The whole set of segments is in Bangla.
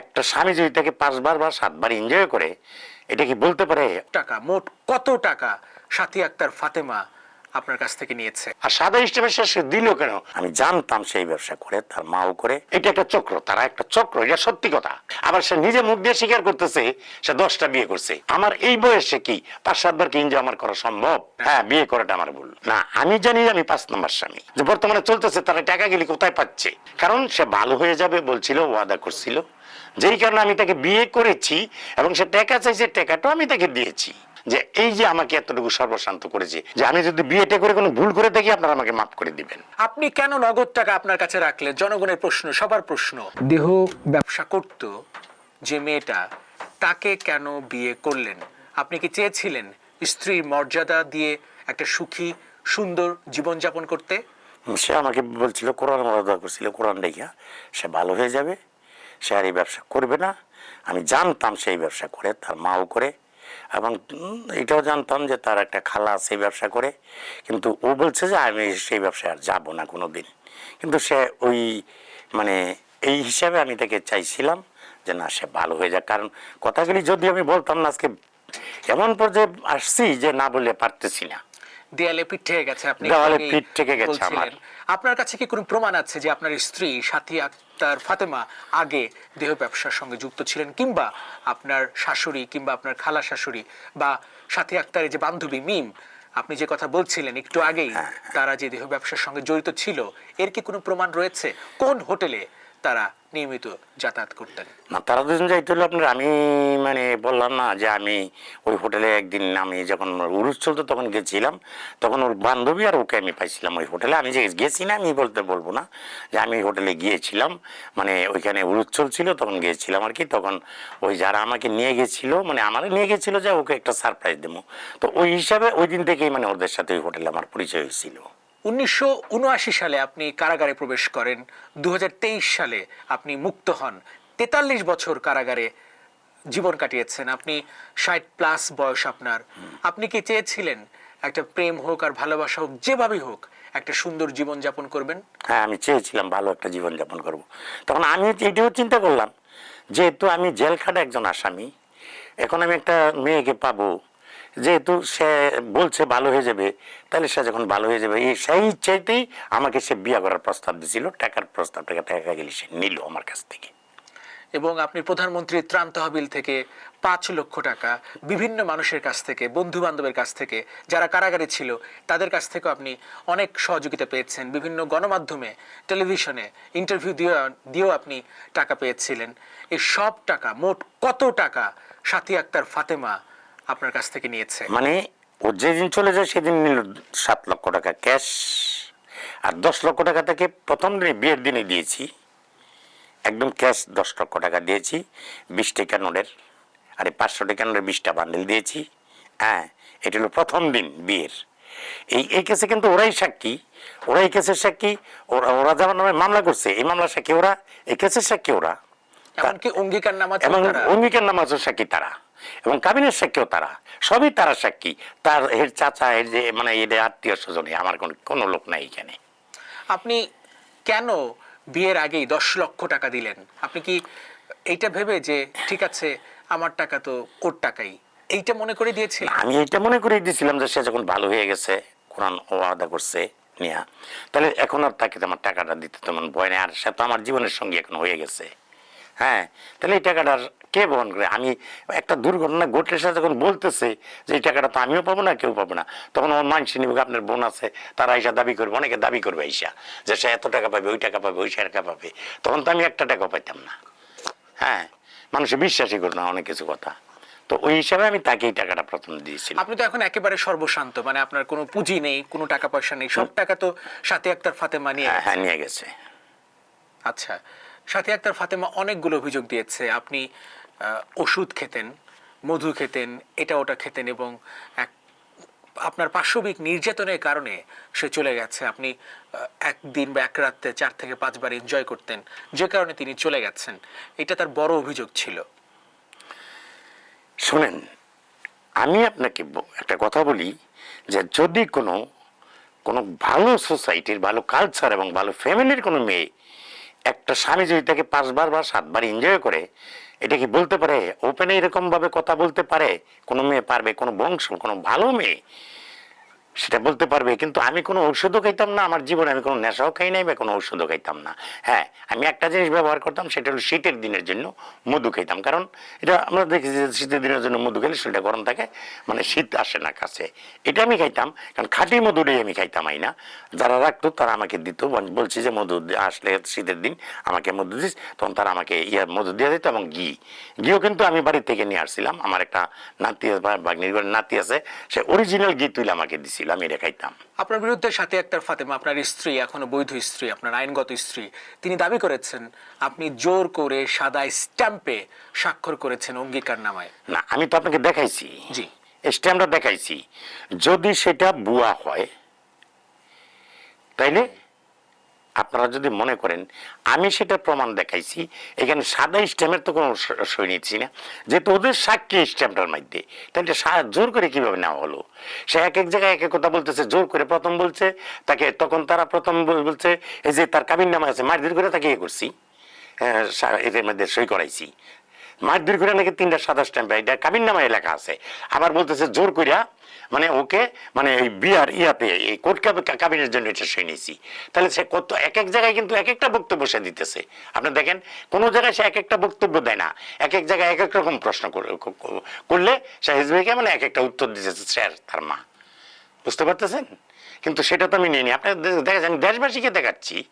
একটা স্বামী যদি তাকে পাঁচবার বা সাতবার এনজয় করে এটা কি বলতে পারে? টাকা মোট কত টাকা সাথী আক্তার ফাতেমা আপনার কাছ থেকে নিয়েছে? আর সাদা স্টেপের সে দিল কেন? আমি জানতাম সেই ব্যবসা করে তার মাও করে। এটা একটা চক্র তারা একটা চক্র এটা সত্যি কথা। আবার সে নিজে মুখ দিয়ে স্বীকার করতেছে সে দশটা বিয়ে করছে। আমার এই বয়সে কি পাঁচ সাতবার কি এনজয় আমার করা সম্ভব? হ্যাঁ বিয়ে করাটা আমার ভুল। না আমি জানি আমি পাঁচ নম্বর স্বামী। যে বর্তমানে চলতেছে তারা টাকা গেলে কোথায় পাচ্ছে? কারণ সে ভালো হয়ে যাবে বলছিল ওয়াদা করছিল। যেই কারণে আমি তাকে বিয়ে করেছি এবং সে টাকা চাইছে টাকাটাও আমি তাকে দিয়েছি। যে এই যে আমাকে এতটুকু সর্বশান্ত করেছে যে আমি যদি বিয়েটা করে কোনো ভুল করে থাকি আপনারা আমাকে মাফ করে দিবেন। আপনি কেন নগদ টাকা আপনার কাছে রাখলেন? জনগণের প্রশ্ন সবার প্রশ্ন। দেহ ব্যবসা করত যে মেয়েটা তাকে কেন বিয়ে করলেন? আপনি কি চেয়েছিলেন স্ত্রীর মর্যাদা দিয়ে একটা সুখী সুন্দর জীবনযাপন করতে? সে আমাকে বলছিল কোরআন মর্যাদা করছিল কোরআন দেখিয়া সে ভালো হয়ে যাবে সে আর এই ব্যবসা করবে না। আমি জানতাম সেই ব্যবসা করে, তার মাও করে এবং এটাও জানতাম যে তার একটা খালা সেই ব্যবসা করে। কিন্তু ও বলছে যে আমি সেই ব্যবসায় আর যাব না কোনো দিন কিন্তু সে ওই মানে এই হিসাবে আমি তাকে চাইছিলাম যে না, সে ভালো হয়ে যাক। কারণ কথাগুলি যদি আমি বলতাম না, আজকে এমন পর্যায়ে আসছি যে না বললে পারতেছি না। দেয়ালে পিঠ থেকে গেছে আপনি দেওয়ালে পিঠ থেকে গেছে আমার। আপনার কাছে কি কোনো প্রমাণ আছে যে আপনার স্ত্রী সাথী আক্তার ফাতেমা আগে দেহ ব্যবসার সঙ্গে যুক্ত ছিলেন কিংবা আপনার শাশুড়ি কিংবা আপনার খালা শাশুড়ি বা সাথী আক্তারের যে বান্ধবী মিম আপনি যে কথা বলছিলেন একটু আগেই হ্যাঁ, তারা যে দেহ ব্যবসার সঙ্গে জড়িত ছিল এর কি কোনো প্রমাণ রয়েছে? কোন হোটেলে তারা নিয়মিত যাতায়াত করতেন? না, তারা দুজন যাইতে হলো আপনার আমি মানে বললাম না যে আমি ওই হোটেলে একদিন আমি যখন উরুস চলতো তখন গেছিলাম, তখন ওর বান্ধবী আর ওকে আমি পাইছিলাম ওই হোটেলে। আমি যে গেছি না, আমি বলতে বলব না যে আমি হোটেলে গিয়েছিলাম মানে ওইখানে উরুস চলছিল তখন গিয়েছিলাম আর কি, তখন ওই যারা আমাকে নিয়ে গেছিল মানে আমারে নিয়ে গেছিল যে ওকে একটা সারপ্রাইজ দেবো। তো ওই হিসাবে ওই দিন থেকেই মানে ওদের সাথে ওই হোটেলে আমার পরিচয় হয়েছিল। উনিশশো উনআশি সালে আপনি কারাগারে প্রবেশ করেন। দু হাজার তেইশ সালে আপনি মুক্ত হন। তেতাল্লিশ বছর কারাগারে জীবন কাটিয়েছেন। আপনি ষাট প্লাস বয়স আপনার। আপনি কি চেয়েছিলেন একটা প্রেম হোক আর ভালোবাসা হোক, যেভাবেই হোক, একটা সুন্দর জীবন যাপন করবেন? হ্যাঁ আমি চেয়েছিলাম ভালো একটা জীবনযাপন করব। তখন আমি এটাও চিন্তা করলাম, যেহেতু আমি জেল খাটা একজন আসামি, এখন আমি একটা মেয়েকে পাবো। যেহেতু সে বলছে ভালো হয়ে যাবে, তাহলে সে যখন ভালো হয়ে যাবে সেই চাইতেই আমাকে সে বিয়ে করার প্রস্তাব দিছিল, টাকার প্রস্তাব টাকা টাকা গেলে সে নিল আমার কাছ থেকে। এবং আপনি প্রধানমন্ত্রীর ত্রাণ তহবিল থেকে পাঁচ লক্ষ টাকা বিভিন্ন মানুষের কাছ থেকে বন্ধু বান্ধবের কাছ থেকে, যারা কারাগারে ছিল, তাদের কাছ থেকেও আপনি অনেক সহযোগিতা পেয়েছেন। বিভিন্ন গণমাধ্যমে, টেলিভিশনে ইন্টারভিউ দিয়ে দিয়েও আপনি টাকা পেয়েছিলেন। এই সব টাকা, মোট কত টাকা সাথী আক্তার ফাতেমা আপনার কাছ থেকে নিয়েছে? মানে ও যেদিন চলে যায় সেদিন নিল সাত লক্ষ টাকা ক্যাশ। আর দশ লক্ষ টাকা থেকে প্রথম দিনে বিয়ের দিনে দিয়েছি। একদম ক্যাশ দশ লক্ষ টাকা দিয়েছি, বিশ টাকা নোটের। আরে, পাঁচশো টাকা নোটের বিশটা বান্ডেল দিয়েছি। হ্যাঁ এটা হলো প্রথম দিন বিয়ের। এই এই কেসে কিন্তু ওরাই সাক্ষী। ওরা এই কেসের সাক্ষী, ওরা ওরা যেমন নামে মামলা করছে, এই মামলার সাক্ষী ওরা, এই কেসের সাক্ষী ওরা। এমনকি অঙ্গীকার নামাজ এবং অঙ্গীকার নামাজও সাক্ষী তারা। এবং কাবিনের সাক্ষীও তারা। সবই তারা সাক্ষী। তার এর চাচা এর যে মানে এদের আত্মীয় স্বজনে। আমার কোনো কোনো লোক নাই এখানে। আপনি কেন বিয়ের আগেই দশ লক্ষ টাকা দিলেন? আপনি কি এইটা ভেবে যে ঠিক আছে আমার টাকা তো ওর টাকাই এইটা মনে করে দিয়েছিলেন আমি এইটা মনে করে দিয়েছিলাম যে সে যখন ভালো হয়ে গেছে কোরআন ওয়াদা করছে নিয়া তাহলে এখন আর তাকে আমার টাকাটা দিতে তেমন ভয় নেই। আর সে তো আমার জীবনের সঙ্গে এখন হয়ে গেছে। হ্যাঁ তাহলে এই টাকাটা কে বহন করে? আমি একটা দুর্ঘটনা ঘটলে সে যখন বলতেছে যে এই টাকাটা তো আমিও পাবো না কেউ পাবো না তখন আমার মানুষ নিবে আপনার বোন আছে তারা আইসা দাবি করবে অনেকে দাবি করবে আইসা যে সে এত টাকা পাবে ওই টাকা পাবে ওই টাকা পাবে তখন তো আমি একটা টাকাও পাইতাম না। হ্যাঁ মানুষে বিশ্বাসই করতো না অনেক কিছু কথা। তো ওই হিসাবে আমি তাকে এই টাকাটা প্রথম দিয়েছিলাম। আপনি তো এখন একেবারে সর্বশান্ত মানে আপনার কোনো পুঁজি নেই কোনো টাকা পয়সা নেই সব টাকা তো সাথে আক্তার ফাতেমা নিয়ে হ্যাঁ হ্যাঁ নিয়ে গেছে। আচ্ছা সাথে আক্তার ফাতেমা অনেকগুলো অভিযোগ দিয়েছে। আপনি ওষুধ খেতেন, মধু খেতেন, এটা ওটা খেতেন এবং এক, আপনার পার্শ্ববিক নির্যাতনের কারণে সে চলে গেছে। আপনি একদিন বা এক রাত্রে চার থেকে পাঁচবার এনজয় করতেন, যে কারণে তিনি চলে গেছেন। এটা তার বড় অভিযোগ ছিল। শোনেন, আমি আপনাকে একটা কথা বলি যে যদি কোনো কোনো ভালো সোসাইটির ভালো কালচার এবং ভালো ফ্যামিলির কোনো মেয়ে একটা স্বামী যদি তাকে পাঁচবার বা সাতবার এনজয় করে, এটা কি বলতে পারে? ওপেনে এরকম ভাবে কথা বলতে পারে? কোনো মেয়ে পারবে? কোনো বংশ কোনো ভালো মেয়ে? সেটা বলতে পারবে, কিন্তু আমি কোনো ঔষধও খাইতাম না, আমার জীবনে আমি কোনো নেশাও খাই নাই বা কোনো ঔষধও খাইতাম না। হ্যাঁ আমি একটা জিনিস ব্যবহার করতাম, সেটা হলো শীতের দিনের জন্য মধু খাইতাম, কারণ এটা আমরা দেখি যে শীতের দিনের জন্য মধু খেলে শরীরটা গরম থাকে মানে শীত আসে না কাছে। এটা আমি খাইতাম, কারণ খাঁটি মধুটাই আমি খাইতাম আই না যারা রাখতো, তারা আমাকে দিত বলছি যে মধু আসলে শীতের দিন আমাকে মধু দিস, তখন তারা আমাকে ইয়া মধু দিয়ে দিত এবং ঘি। ঘিও কিন্তু আমি বাড়ি থেকে নিয়ে আসছিলাম, আমার একটা নাতি বাগনির নাতি আছে, সে অরিজিনাল ঘি তুলে আমাকে দিছিল। আমি এটা খাইতাম। আপনার বিরুদ্ধে সাথে একটার ফাতেমা আপনার স্ত্রী এখনও বৈধ স্ত্রী আপনার আইনগত স্ত্রী তিনি দাবি করেছেন আপনি জোর করে সাদা স্ট্যাম্পে স্বাক্ষর করেছেন অঙ্গীকার নামায় না আমি তো আপনাকে দেখাইছি। জি। স্ট্যাম্পটা দেখাইছি। যদি সেটা বুয়া হয় তাইলে আপনারা যদি মনে করেন আমি সেটা প্রমাণ দেখাইছি। এখানে সাদা স্ট্যাম্পের তো কোনো সই নিচ্ছি না। যেহেতু ওদের সাক্ষী স্ট্যাম্পটার মধ্যে তাহলে জোর করে কীভাবে নেওয়া হলো? সে এক এক জায়গায় এক এক কথা বলতেছে জোর করে প্রথম বলছে তাকে তখন তারা প্রথম বলছে এই যে তার কাবিন নামা আছে মারধর করে তাকে ইয়ে করছি। হ্যাঁ, এদের মধ্যে সই করাইছি। মারধর করে নাকি তিনটা সাদা স্ট্যাম্প এটা কাবিন নামা এলাকা আছে। আবার বলতেছে জোর কইরা মানে ওকে মানে এই বিয়ার ইয়াতে, এই কোর্ট কাবিনের জন্য এটা সই নিয়েছি। তাহলে সে কত এক এক জায়গায় কিন্তু এক একটা বক্তব্য সে দিতেছে। আপনি দেখেন, কোন জায়গায় সে এক একটা বক্তব্য দেয় না। এক এক জায়গায় এক এক রকম প্রশ্ন করলে সে হিসবেকে মানে এক একটা উত্তর দিতেছে সে আর তার মা। বুঝতে পারতেছেন? কিন্তু সেটা তো আমি নিয়ে নিই আপনি দে- দেখেছেন দেশবাসীকে দেখাচ্ছি।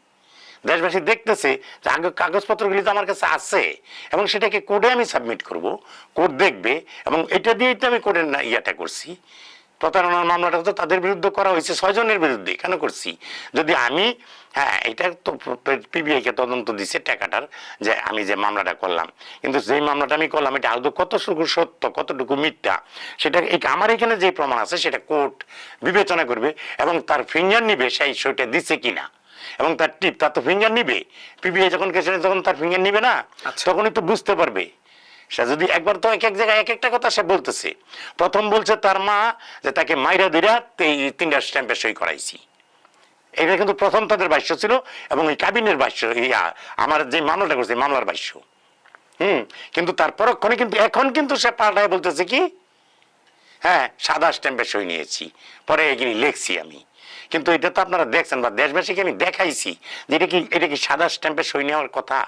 দেশবাসী দেখতেছে যে আগে কাগজপত্রগুলি তো আমার কাছে আছে এবং সেটাকে কোডে আমি সাবমিট করব। কোড দেখবে এবং এটা দিয়েই তো আমি না, ইয়েটা করছি। প্রতারণার মামলাটা তো তাদের বিরুদ্ধে করা হয়েছে ছয়জনের বিরুদ্ধে। কেন করছি? যদি আমি হ্যাঁ এটা তো পিবিআই কে তদন্ত দিছে টাকাটার যে আমি যে মামলাটা করলাম। কিন্তু যেই মামলাটা আমি করলাম এটা আদৌ কতটুকু সত্য কতটুকু মিথ্যা সেটা এই আমার এখানে যে প্রমাণ আছে সেটা কোর্ট বিবেচনা করবে এবং তার ফিঙ্গার নিবে সেই সইটা দিছে কিনা। এবং তার টিপ তার তো ফিঙ্গার নিবে। পিবিআই যখন কেসে তখন তার ফিঙ্গার নিবে না। আচ্ছা। তখনই তো বুঝতে পারবে। সে যদি একবার তো এক এক জায়গায় এক একটা কথা সে বলতেছে। প্রথম বলছে তার মা যে তাকে মাইরা দিরা তিনটা স্ট্যাম্পে সই করাইছি। এটা কিন্তু প্রথম তাদের ভাষ্য ছিল এবং এই কাবিনের ভাষ্য ইয়া আমার যে মামলাটা করছে মামলার ভাষ্য। হুম, কিন্তু তার পরক্ষণে কিন্তু, এখন কিন্তু সে পাল্টায় বলতেছে কি? হ্যাঁ সাদা স্ট্যাম্পে সই নিয়েছি, পরে এগুলি লিখছি আমি। কিন্তু এটা তো আপনারা দেখছেন বা দেশবাসীকে আমি দেখাইছি যে এটা কি এটা কি সাদা স্ট্যাম্পে সই নেওয়ার কথা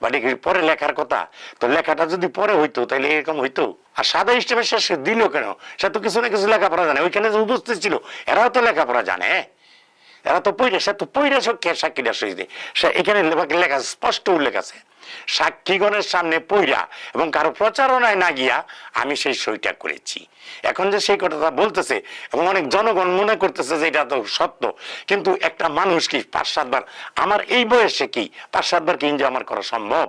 বা এটা কি পরে লেখার কথা? তো লেখাটা যদি পরে হইতো তাহলে এরকম হইতো? আর সাদা স্ট্যাম্পে শেষ দিল কেন? সে তো কিছু না কিছু লেখাপড়া জানে। ওইখানে যে উপস্থিত ছিল, এরাও তো লেখাপড়া জানে। এরা তো পৈরা সে তো পৈরা সক্ষে সাক্ষীরা দেয় সে এখানে লেখা স্পষ্ট উল্লেখ আছে। সাক্ষীগণের সামনে পইরা এবং কারও প্রচারণায় না গিয়া আমি সেই সইটা করেছি। এখন যে সেই কথাটা বলতেছে এবং অনেক জনগণ মনে করতেছে যে এটা তো সত্য, কিন্তু একটা মানুষ কি পাঁচ সাতবার আমার এই বয়সে কি পাঁচ সাতবার কি ইনজয় আমার করা সম্ভব?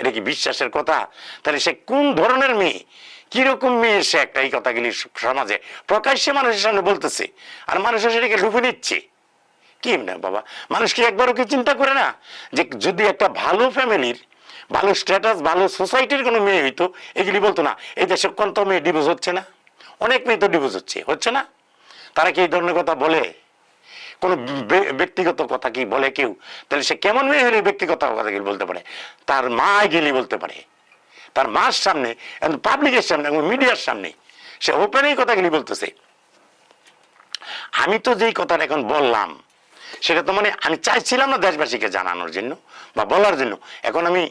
এটা কি বিশ্বাসের কথা? তাহলে সে কোন ধরনের মেয়ে? কীরকম মেয়ে সে একটা এই কথাগুলি সমাজে? প্রকাশ্যে মানুষের সামনে বলতেছে। আর মানুষের সেটাকে লুপে নিচ্ছে। কি না, বাবা? মানুষ কি একবারও কি চিন্তা করে না যে যদি একটা ভালো ফ্যামিলির, ভালো স্ট্যাটাস ভালো সোসাইটির কোনো মেয়ে হইতো, এগুলি বলতো না, এই দেশে কত মেয়ে ডিভোর্স হচ্ছে না? অনেক মেয়ে তো ডিভোর্স হচ্ছে হচ্ছে না? তারা কি এই ধরনের কথা বলে? কোনো ব্যক্তিগত কথা কি বলে কেউ? তাহলে সে কেমন মেয়ে হলে ব্যক্তিগত কথা কি বলতে পারে? তার মা গেলে বলতে পারে। তার মার সামনে পাবলিকের সামনে, এবং মিডিয়ার সামনে, সে ওপেনেই কথাগুলি বলতেছে। আমি তো যেই কথাটা এখন বললাম সেটা তো মানে আমি চাইছিলাম না দেশবাসীকে জানানোর জন্য বা বলার জন্য। এখন আমি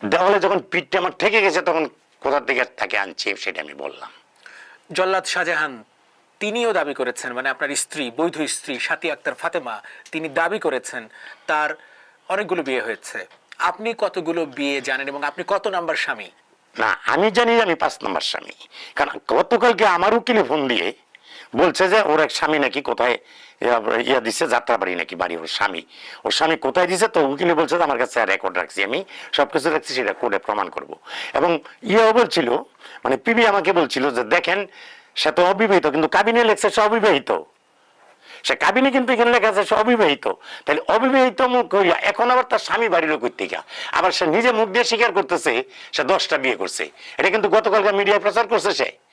দেওয়ালে যখন পিঠটা আমার ঠেকে গেছে তখন কোথা থেকে তাকে আনছি সেটা আমি বললাম। জল্লাদ শাহজাহান তিনিও দাবি করেছেন মানে আপনার স্ত্রী বৈধ স্ত্রী সাথী আক্তার ফাতেমা তিনি দাবি করেছেন তার অনেকগুলো বিয়ে হয়েছে। আপনি কতগুলো বিয়ে জানেন এবং আপনি কত নাম্বার স্বামী? না আমি জানি আমি পাঁচ নম্বর স্বামী। কারণ গতকালকে আমার উকিলে ফোন দিয়ে বলছে যে, ওর এক স্বামী নাকি কোথায়, ইয়া- দিছে, যাত্রাবাড়ি নাকি বাড়ি, ওর স্বামী। ওর স্বামী কোথায় দিছে, তো উকিলে বলছে যে, আমার কাছে রেকর্ড রাখছি আমি, সবকিছু রাখছি, সেটা কোর্টে প্রমাণ করব। এবং ইয়েও বলছিল মানে পিবি আমাকে বলছিল যে, দেখেন, সে তো অবিবাহিত, কিন্তু কাবিনে লেখছে সে অবিবাহিত। সে কাবিনে কিন্তু এখানে লেখা আছে সে অবিবাহিত। তাহলে অবিবাহিত মুখ হইয়া, এখন আবার তার স্বামী বাড়ির লোক থেকে আবার সে নিজে মুখ দিয়ে স্বীকার করতেছে, সে দশটা বিয়ে করছে। এটা কিন্তু গতকালকার মিডিয়ায় প্রচার করছে সে।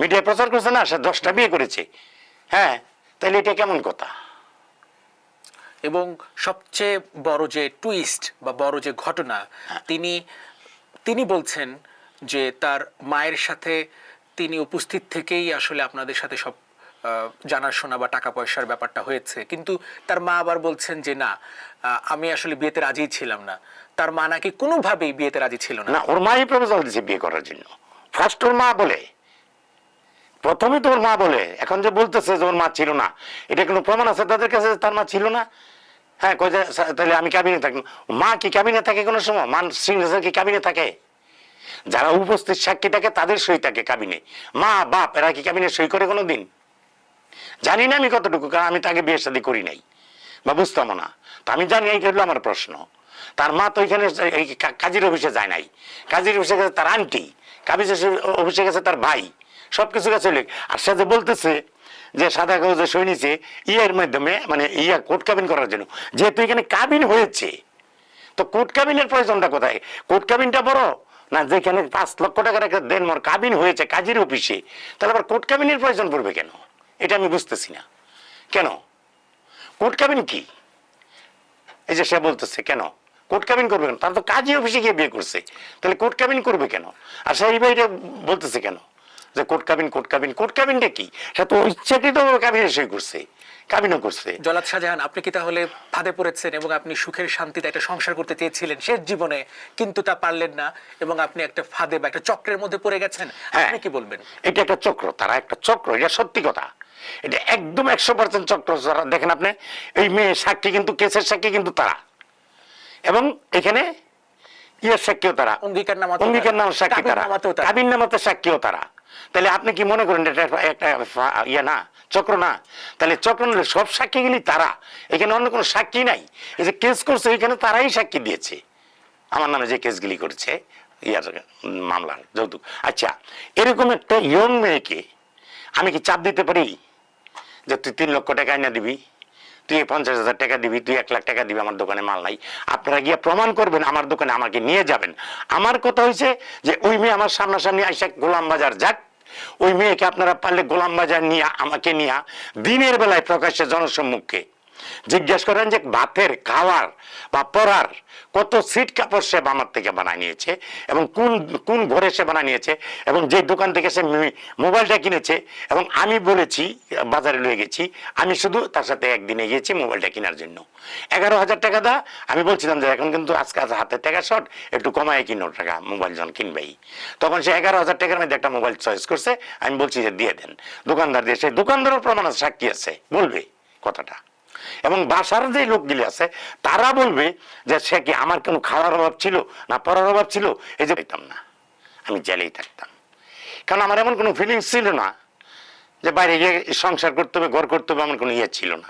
মিডিয়ায় প্রচার করছে না সে দশটা বিয়ে করেছে। হ্যাঁ তাহলে এটা কেমন কথা? এবং সবচেয়ে বড় যে টুইস্ট বা বড় যে ঘটনা তিনি তিনি বলছেন যে তার মায়ের সাথে তিনি উপস্থিত থেকেই আসলে আপনাদের সাথে সব জানাশোনা বা টাকা পয়সার ব্যাপারটা হয়েছে। কিন্তু তার মা আবার বলছেন যে না আমি আসলে বিয়েতে রাজি ছিলাম না। তার মা নাকি কোনোভাবেই বিয়েতে রাজি ছিল না। না ওর মাই প্রপোজাল দিয়েছে বিয়ে করার জন্য। ফার্স্ট ওর মা বলে। প্রথমে তো ওর মা বলে এখন যে বলতেছে যে ওর মা ছিল না এটা কোনো প্রমাণ আছে তাদের কাছে তার মা ছিল না? হ্যাঁ কই যে, তাহলে আমি ক্যাবিনে থাকি। মা কি ক্যাবিনে থাকে কোনো সময়? মান সিগনেচার কি ক্যাবিনে থাকে? যারা উপস্থিত সাক্ষী থাকে তাদের সই থাকে কাবিনে মা বাপ এরা কি কাবিনে সই করে কোনো দিন জানি না আমি কতটুকু কারণ আমি তাকে বিয়ে শাদী করি নাই বা বুঝতাম না। তা আমি জানি এইটা হলো আমার প্রশ্ন। তার মা তো এই কাজীর অফিসে যায় নাই। কাজীর অফিসে গেছে তার আন্টি কাবিজ অফিসে গেছে তার ভাই। সব কিছু গেছে লোক। আর সে যে বলতেছে যে সাদা কাগজে সই নিছে ইয়ের মাধ্যমে মানে ইয়া কোর্ট কাবিন করার জন্য। যেহেতু এখানে কাবিন হয়েছে, তো কোর্ট কাবিনের প্রয়োজনটা কোথায়? কোর্ট কাবিনটা বড়? না, যেখানে পাঁচ লক্ষ টাকার একটা দেন মোর কাবিন হয়েছে কাজীর অফিসে, তাহলে আবার কোর্ট কাবিনের প্রয়োজন পড়বে কেন? এটা আমি বুঝতেছি না। কেন? কোর্ট কাবিন কি? এই যে সে বলতেছে, কেন? কোর্ট কাবিন করবে কেন? তার তো কাজী অফিসে গিয়ে বিয়ে করছে। তাহলে কোর্ট কাবিন করবে কেন? আর সেই ভাইটা বলতেছে কেন? যে কোর্ট কাবিন কোর্ট কাবিন কোর্ট কাবিনটা কি? সে তো ইচ্ছাকৃত কাবিনে সই করছে কাবিনও করছে জলাদ শাহজাহান আপনি কি তাহলে ফাঁদে পড়েছেন এবং আপনি সুখের শান্তিতে একটা সংসার করতে চেয়েছিলেন? শেষ জীবনে কিন্তু তা পারলেন না এবং আপনি একটা ফাঁদে বা একটা চক্রের মধ্যে পড়ে গেছেন। হ্যাঁ। আপনি কি বলবেন? এটা একটা চক্র তারা একটা চক্র এটা সত্যি কথা। এটা একদম একশো পার্সেন্ট চক্র যারা দেখেন আপনি এই মেয়ে সাক্ষী কিন্তু কেসের সাক্ষী কিন্তু তারা। এবং এখানে ইয়ের সাক্ষীও তারা। অঙ্গীকার নামাতেও অঙ্গীকার। নাম সাক্ষী তারা। কাবিন নামাতে সাক্ষীও তারা। তাহলে আপনি কি মনে করেন এটা একটা ইয়ে না, চক্র না? তাহলে চক্র নিলে সব সাক্ষীগুলি তারা। এখানে অন্য কোনো সাক্ষী নাই। এই যে কেস করছে, এখানে তারাই সাক্ষী দিয়েছে। আমার নামে যে কেসগুলি করেছে ইয়ার মামলার, যৌতুক। আচ্ছা এরকম একটা ইয়ং মেয়েকে আমি কি চাপ দিতে পারি? যে তুই তিন লক্ষ টাকা এনে দিবি? তুই পঞ্চাশ হাজার টাকা দিবি, তুই এক লাখ টাকা দিবি, আমার দোকানে মাল নাই। আপনারা গিয়ে প্রমাণ করবেন, আমার দোকানে আমাকে নিয়ে যাবেন। আমার কথা হয়েছে যে, ওই মেয়ে আমার সামনাসামনি আইসা গোলাম বাজার যাক। ওই মেয়েকে আপনারা পারলে গোলাম বাজার নিয়ে, আমাকে নিয়ে দিনের বেলায় প্রকাশ্যে জনসম্মুখে। জিজ্ঞেস করেন যে ভাতের খাওয়ার বা পড়ার কত সিট কাপড় সে আমার থেকে বানায় নিয়েছে এবং কোন কোন ঘরে সে বানায় নিয়েছে এবং যে দোকান থেকে সে মোবাইলটা কিনেছে এবং আমি বলেছি, বাজারে লয়ে গেছি, আমি শুধু তার সাথে একদিনে গিয়েছি মোবাইলটা কেনার জন্য। এগারো হাজার টাকা দা, আমি বলছিলাম যে এখন কিন্তু আজকে আজ হাতের টাকা শর্ট, একটু কমায় কিনো টাকা, মোবাইল যখন কিনবেই। তখন সে এগারো হাজার টাকার মধ্যে একটা মোবাইল চয়েস করছে, আমি বলছি যে দিয়ে দেন। দোকানদার দিয়ে, সেই দোকানদারও প্রমাণ সাক্ষী আছে, বলবে কথাটা। এবং বাসার যে লোকগুলি আছে, তারা বলবে যে, সে কি আমার কোনো খাওয়ার অভাব ছিল না পড়ার অভাব ছিল? এই যে পেতাম না, আমি জেলেই থাকতাম। কারণ আমার এমন কোনো ফিলিংস ছিল না যে, বাইরে গিয়ে সংসার করতে হবে, ঘর করতে হবে আমার কোনো ইয়ে ছিল না।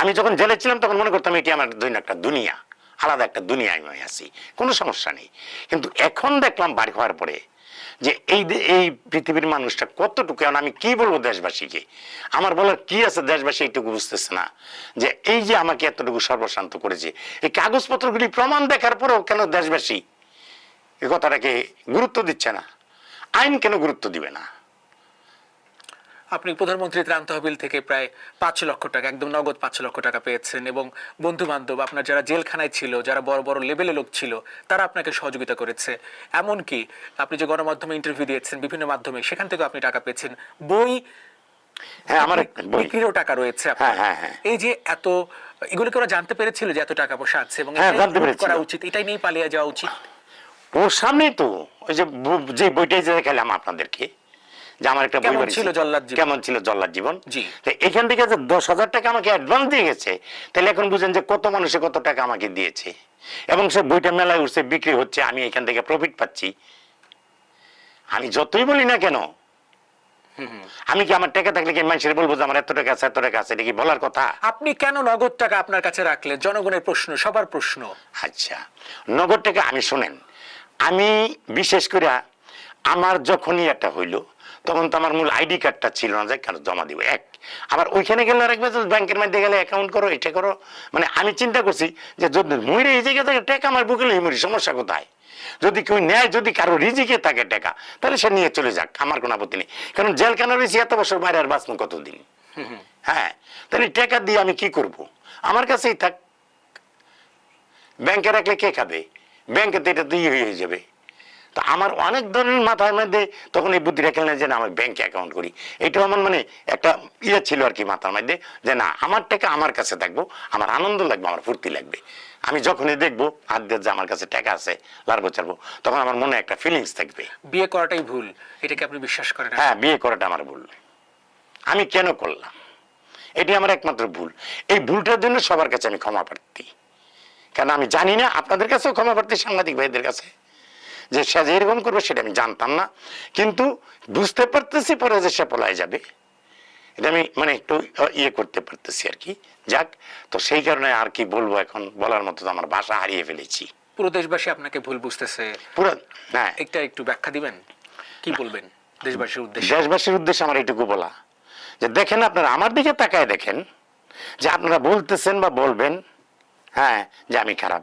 আমি যখন জেলে ছিলাম, তখন মনে করতাম এটি আমার দুই একটা দুনিয়া, আলাদা একটা দুনিয়ায় আমি আছি, কোনো সমস্যা নেই। কিন্তু এখন দেখলাম বাড়ি হওয়ার পরে যে এই এই পৃথিবীর মানুষটা কতটুকু, এখন আমি কি বলব দেশবাসীকে? আমার বলার কি আছে দেশবাসী এইটুকু বুঝতেছে না। যে এই যে আমাকে এতটুকু সর্বশান্ত করেছে, এই কাগজপত্রগুলি প্রমাণ দেখার পরেও কেন দেশবাসী এ কথাটাকে গুরুত্ব দিচ্ছে না? আইন কেন গুরুত্ব দিবে না? আপনি প্রধানমন্ত্রী ত্রাণ তহবিল থেকে প্রায় পাঁচ লক্ষ টাকা একদম নগদ পাঁচ লক্ষ টাকা পেয়েছেন এবং বন্ধু বান্ধব আপনার যারা জেলখানায় ছিল যারা বড় বড় লেভেলে লোক ছিল তারা আপনাকে সহযোগিতা করেছে এমনকি আপনি যে গণমাধ্যমে ইন্টারভিউ দিয়েছেন বিভিন্ন মাধ্যমে সেখান থেকে আপনি টাকা পেয়েছেন বই হ্যাঁ আমার বিক্রিরও টাকা রয়েছে। হ্যাঁ, হ্যাঁ, হ্যাঁ। এই যে এত এগুলো কি ওরা জানতে পেরেছিল যে এত টাকা পয়সা আছে এবং। করা উচিত এটাই নিয়ে পালিয়ে যাওয়া উচিত ওর সামনেই তো ওই যে যে বইটাই দেখালাম আপনাদেরকে যে আমার একটা বই ছিল জল্লাদ জীবন? কেমন ছিল জল্লাদ জীবন? জি। এখান থেকে যে দশ হাজার টাকা আমাকে অ্যাডভান্স দিয়ে গেছে তাহলে এখন বুঝেন যে কত মানুষে কত টাকা আমাকে দিয়েছে। এবং সে বইটা মেলায় উঠছে বিক্রি হচ্ছে আমি এখান থেকে প্রফিট পাচ্ছি। আমি যতই বলি না কেন আমি কি আমার টাকা থাকলে কি মানুষের বলব যে আমার এত টাকা আছে এত টাকা আছে এটা কি বলার কথা? আপনি কেন নগদ টাকা আপনার কাছে রাখলেন? জনগণের প্রশ্ন সবার প্রশ্ন। আচ্ছা নগদ টাকা আমি শোনেন আমি বিশেষ করে আমার যখনই একটা হইল তখন তো আমার মূল আইডি কার্ডটা ছিল না যে কেন জমা দিব। এক, আবার ওইখানে গেলে রাখবে তো ব্যাংকের মধ্যে গেলে অ্যাকাউন্ট করো, এটা করো। মানে আমি চিন্তা করছি যে যদি ময়ূরে এই জায়গা থেকে টাকা আমার বুকে মরি, সমস্যা কোথায়? যদি কেউ নেয়, যদি কারও রিজিকে থাকে টাকা, তাহলে সে নিয়ে চলে যাক, আমার কোনো আপত্তি নেই। কারণ জেল কেন রয়েছে, এত বছর বাইরে আর বাঁচবো কতদিন? হ্যাঁ তাহলে টাকা দিয়ে আমি কি করব? আমার কাছেই থাক। ব্যাংকে রাখলে কে খাবে? ব্যাংকে তো এটা ইয়ে হয়ে যাবে। তো আমার অনেক ধরনের মাথার মধ্যে তখন এই বুদ্ধিটা খেলেন যে না আমি ব্যাংকে অ্যাকাউন্ট করি। এটাও আমার মানে একটা ইয়ে ছিল আর কি মাথার মধ্যে যে না আমার টাকা আমার কাছে থাকব আমার আনন্দ লাগবে আমার ফুর্তি লাগবে। আমি যখনই দেখব দিয়ে যে আমার কাছে টাকা আছে লাড়বো চাড়বো তখন আমার মনে একটা ফিলিংস থাকবে। বিয়ে করাটাই ভুল এটাকে আপনি বিশ্বাস করেন? হ্যাঁ বিয়ে করাটা আমার ভুল। আমি কেন করলাম? এটি আমার একমাত্র ভুল। এই ভুলটার জন্য সবার কাছে আমি ক্ষমা প্রার্থী। কেন আমি জানি না আপনাদের কাছেও ক্ষমা প্রার্থী সাংবাদিক ভাইদের কাছে। যে সে যে এরকম করবে সেটা আমি জানতাম না। কিন্তু বুঝতে পারতেছি পরে যে সে পলায় যাবে। এটা আমি মানে একটু ইয়ে করতে পারতেছি আর কি। যাক তো সেই কারণে আর কি বলব এখন বলার মতো তো আমার ভাষা হারিয়ে ফেলেছি। পুরো দেশবাসী আপনাকে ভুল বুঝতেছে। পুরো হ্যাঁ। একটা একটু ব্যাখ্যা দিবেন? কি বলবেন দেশবাসীর উদ্দেশ্যে? দেশবাসীর উদ্দেশ্যে আমার এটুকু বলা। যে দেখেন আপনারা আমার দিকে তাকায় দেখেন যে আপনারা বলতেছেন বা বলবেন হ্যাঁ যে আমি খারাপ।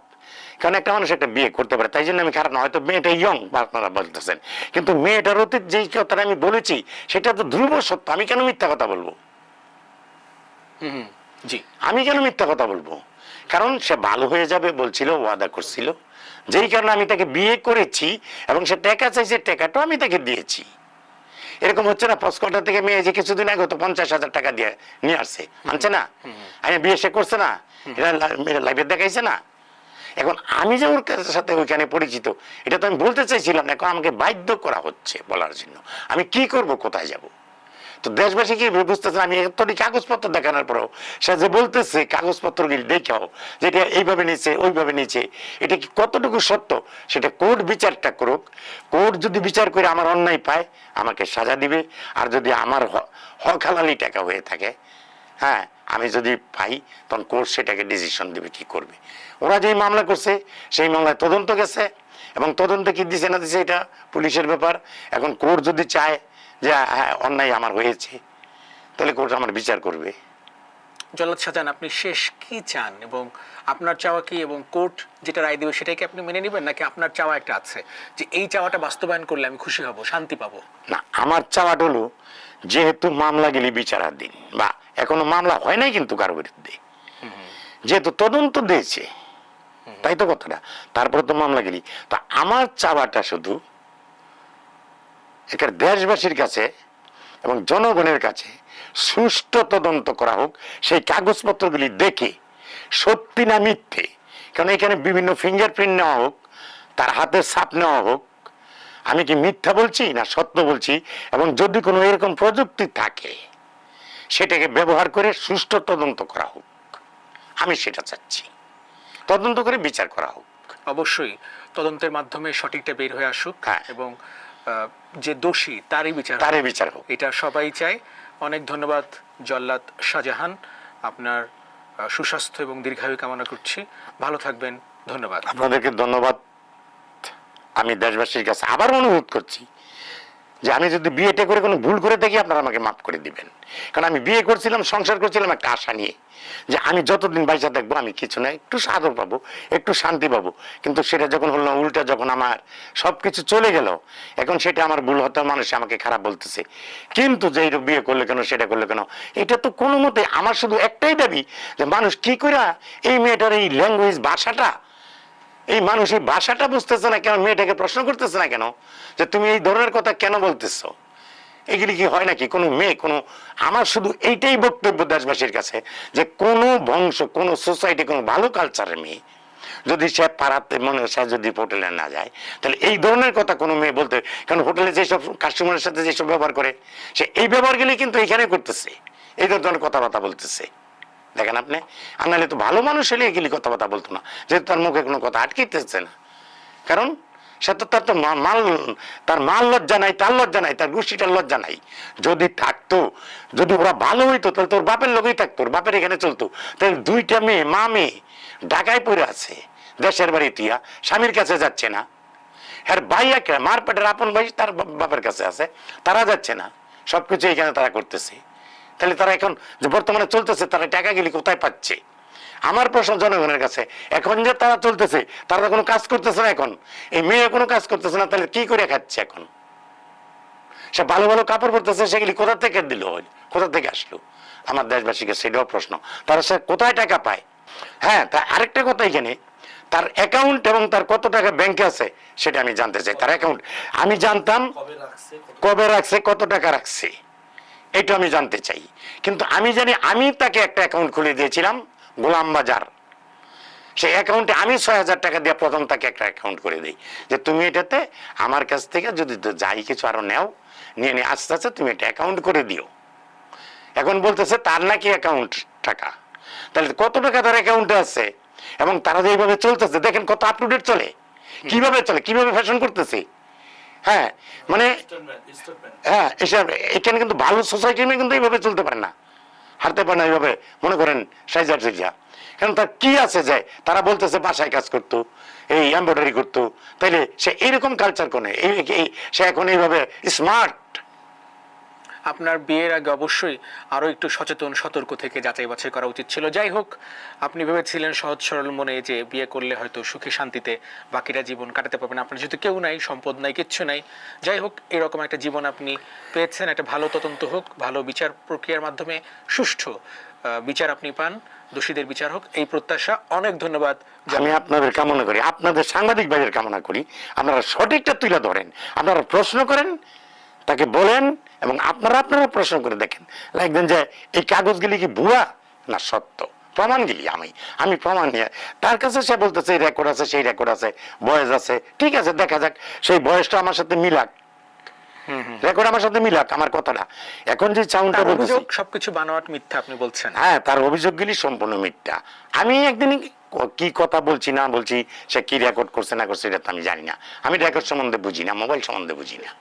কারণ একটা মানুষ একটা বিয়ে করতে পারে তাই জন্য আমি খারাপ না হয়তো মেয়েটা ইয়ং আপনারা বলতেছেন। কিন্তু মেয়েটার অতীত যেই কথাটা আমি বলেছি সেটা তো ধ্রুব সত্য আমি কেন মিথ্যা কথা বলব? জি। আমি কেন মিথ্যা কথা বলব? কারণ সে ভালো হয়ে যাবে বলছিল ওয়াদা করছিল। যেই কারণে আমি তাকে বিয়ে করেছি এবং সে টাকা চাইছে টাকাটাও আমি তাকে দিয়েছি। এরকম হচ্ছে না পস্কটা থেকে মেয়ে যে কিছুদিন আগে তো পঞ্চাশ হাজার টাকা দিয়ে নিয়ে আসছে। মানছে না? আমি বিয়ে সে করছে না? এটা লাইফে দেখাইছে না? এখন আমি যে ওর সাথে ওইখানে পরিচিত, এটা তো আমি বলতে চাইছিলাম এখন আমাকে বাধ্য করা হচ্ছে বলার জন্য। আমি কি করব, কোথায় যাব? তো দেশবাসী কি বুঝতেছে আমি এতটি কাগজপত্র দেখানোর পরেও সে যে বলতেছে কাগজপত্রগুলি দেখাও যেটা এইভাবে নিচে ওইভাবে নিচে এটা কি কতটুকু সত্য? সেটা কোর্ট বিচারটা করুক। কোর্ট যদি বিচার করে আমার অন্যায় পায়, আমাকে সাজা দিবে। আর যদি আমার হক হালালি টাকা হয়ে থাকে হ্যাঁ আমি যদি পাই তখন কোর্ট সেটাকে ডিসিশন দিবে কি করবে। ওরা যেই মামলা করছে সেই মামলায় তদন্ত গেছে এবং তদন্ত কি দিছে না দিছে এটা পুলিশের ব্যাপার। এখন কোর্ট যদি চায় যে হ্যাঁ অন্যায় আমার হয়েছে তাহলে কোর্ট আমার বিচার করবে। জল্লাদ সাজান আপনি শেষ কি চান? এবং আপনার চাওয়া কি? এবং কোর্ট যেটা রায় দেবে সেটাকে আপনি মেনে নেবেন? নাকি আপনার চাওয়া একটা আছে যে এই চাওয়াটা বাস্তবায়ন করলে আমি খুশি হব শান্তি পাবো? না আমার চাওয়াটা হলো যেহেতু মামলা গেলি বিচারাধীন বা এখনও মামলা হয় নাই কিন্তু কারও বিরুদ্ধে। যেহেতু তদন্ত দিয়েছে, তাই তো কথাটা। তারপরে তো মামলা গেলি। তা আমার চাওয়াটা শুধু এখানে দেশবাসীর কাছে এবং জনগণের কাছে সুষ্ঠু তদন্ত করা হোক, সেই কাগজপত্রগুলি দেখে সত্যি না মিথ্যে কারণ এখানে বিভিন্ন ফিঙ্গারপ্রিন্ট নেওয়া হোক, তার হাতের ছাপ নেওয়া হোক, আমি কি মিথ্যা বলছি না সত্য বলছি? এবং যদি কোনো এরকম প্রযুক্তি থাকে সেটাকে ব্যবহার করে সুষ্ঠু তদন্ত করা হোক। আমি সেটা চাচ্ছি। তদন্ত করে বিচার করা হোক। অবশ্যই তদন্তের মাধ্যমে সঠিকটা বের হয়ে আসুক হ্যাঁ। এবং যে দোষী তারই বিচার হোক। তারে বিচার হোক। এটা সবাই চায়। অনেক ধন্যবাদ জল্লাদ শাহজাহান। আপনার সুস্বাস্থ্য এবং দীর্ঘায়ু কামনা করছি। ভালো থাকবেন। ধন্যবাদ। আপনাদেরকে ধন্যবাদ। আমি দেশবাসীর কাছে আবার অনুরোধ করছি যে আমি যদি বিয়েটা করে কোনো ভুল করে থাকি আপনারা আমাকে মাফ করে দিবেন। কারণ আমি বিয়ে করছিলাম সংসার করছিলাম একটা আশা নিয়ে। যে আমি যতদিন বাইসা থাকব আমি কিছু না একটু সাদর পাবো একটু শান্তি পাবো। কিন্তু সেটা যখন হলো না, উল্টা যখন আমার সব কিছু চলে গেল এখন সেটা আমার ভুল হতো মানুষ আমাকে খারাপ বলতেছে। কিন্তু যে বিয়ে করলে কেন সেটা করলে কেন এটা তো কোনো মতে আমার শুধু একটাই দাবি যে মানুষ কি করে এই মেয়েটার এই ল্যাঙ্গুয়েজ ভাষাটা এই মানুষ এই ভাষাটা বুঝতেছে না কেন, মেয়েটাকে প্রশ্ন করতেছে না কেন? যে তুমি এই ধরনের কথা কেন বলতেছো? এগুলি কি হয় নাকি? কোনো মেয়ে, কোনো আমার শুধু এইটাই বক্তব্য দেশবাসীর কাছে যে কোনো বংশ, কোনো সোসাইটি কোনো ভালো কালচারের মেয়ে, যদি সে পাড়াতে মনে সে যদি হোটেলে না যায়, তাহলে এই ধরনের কথা কোনো মেয়ে বলতে কারণ হোটেলে যেসব কাস্টমারের সাথে যেসব ব্যবহার করে, সে এই ব্যবহারগুলি কিন্তু এখানে করতেছে। এই ধরনের কথাবার্তা বলতেছে। দেখেন আপনি, আর নাহলে তো ভালো মানুষ হলে এগুলি কথাবার্তা বলতো না যেহেতু তার মুখে কোনো কথা আটকিতেছে না। কারণ সে তো তার তো মাল, তার মাল লজ্জা নাই, তার লজ্জা নাই, তার গোষ্ঠীটার লজ্জা নাই। যদি থাকতো, যদি ওরা ভালো হইতো, তাহলে তোর বাপের লোকই থাকতো, ওর বাপের এখানে চলতো। তাহলে দুইটা মেয়ে, মা মেয়ে, ঢাকায় পড়ে আছে, দেশের বাড়ি তিয়া স্বামীর কাছে যাচ্ছে না। হ্যাঁ ভাই একটা মার পেটের আপন ভাই তার বাপের কাছে আছে, তারা যাচ্ছে না। সবকিছু এখানে তারা করতেছে। তাহলে তারা এখন যে বর্তমানে চলতেছে তারা টাকা গেলি কোথায় পাচ্ছে? আমার প্রশ্ন জনগণের কাছে এখন যে তারা চলতেছে তারা কোনো কাজ করতেছে না এখন। এই মেয়ে কোনো কাজ করতেছে না তাহলে কি করে খাচ্ছে এখন? সে ভালো ভালো কাপড় পরতেছে সেগুলি কোথা থেকে দিল? কোথা থেকে আসলো? আমার দেশবাসীকে সেটাও প্রশ্ন। তারা সে কোথায় টাকা পায়? হ্যাঁ তা আরেকটা কথা এখানে তার অ্যাকাউন্ট এবং তার কত টাকা ব্যাংকে আছে সেটা আমি জানতে চাই। তার অ্যাকাউন্ট আমি জানতাম কবে রাখছে কত টাকা রাখছে? এটা আমি জানতে চাই। কিন্তু আমি জানি আমি তাকে একটা অ্যাকাউন্ট খুলে দিয়েছিলাম গোলাম বাজার। সেই অ্যাকাউন্টে আমি ছয় হাজার টাকা দিয়ে প্রথম তাকে একটা অ্যাকাউন্ট করে দিই যে তুমি এটাতে আমার কাছ থেকে যদি যাই কিছু আরও নেও নিয়ে নিয়ে আস্তে আস্তে তুমি এটা অ্যাকাউন্ট করে দিও। এখন বলতেছে তার নাকি অ্যাকাউন্ট টাকা। তাহলে কত টাকা তার অ্যাকাউন্টে আছে? এবং তারা যে এইভাবে চলতেছে দেখেন কত আপ টু ডেট চলে। কীভাবে চলে? কীভাবে ফ্যাশন করতেছে? হ্যাঁ মানে হ্যাঁ এসব এখানে কিন্তু ভালো সোসাইটি নিয়ে কিন্তু এইভাবে চলতে পারে না। হারতে পারে না এইভাবে। মনে করেন সাইজার সাইজা কারণ তার কি আছে যে তারা বলতেছে বাসায় কাজ করতো এই এমব্রয়ডারি করতো। তাইলে সে এইরকম কালচার কোনে? এই- সে এখন এইভাবে স্মার্ট আপনার বিয়ের আগে অবশ্যই আরও একটু সচেতন, সতর্ক থেকে যাচাই বাছাই করা উচিত ছিল। যাই হোক, আপনি ভেবেছিলেন সহজ সরল মনে যে বিয়ে করলে হয়তো সুখে শান্তিতে বাকিটা জীবন কাটাতে পারবেন। আপনার যেহেতু কেউ নাই, সম্পদ নাই, কিচ্ছু নাই। যাই হোক, এরকম একটা জীবন আপনি পেয়েছেন, একটা ভালো তদন্ত হোক, ভালো বিচার প্রক্রিয়ার মাধ্যমে সুষ্ঠু বিচার আপনি পান, দোষীদের বিচার হোক, এই প্রত্যাশা। অনেক ধন্যবাদ। আমি আপনাদের কামনা করি, আপনাদের সাংবাদিক ভাইয়ের কামনা করি। আপনারা সঠিকটা তুলে ধরেন, আপনারা প্রশ্ন করেন তাকে বলেন এবং আপনারা আপনারা প্রশ্ন করে দেখেন। লাগবেন যে এই কাগজগুলি কি ভুয়া না সত্য? প্রমাণগুলি আমি। আমি প্রমাণ নিয়ে তার কাছে সে বলতেছে এই রেকর্ড আছে সেই রেকর্ড আছে বয়স আছে। ঠিক আছে দেখা যাক। সেই বয়সটা আমার সাথে মিলাক। রেকর্ড আমার সাথে মিলাক আমার কথাটা। এখন যে তার বলতেছি সবকিছু বানোয়াট মিথ্যা আপনি বলছেন। হ্যাঁ তার অভিযোগগুলি সম্পূর্ণ মিথ্যা। আমি একদিন কি কথা বলছি না বলছি সে কি রেকর্ড করছে না করছে এটা তো আমি জানি না। আমি রেকর্ড সম্বন্ধে বুঝি না মোবাইল সম্বন্ধে বুঝি না।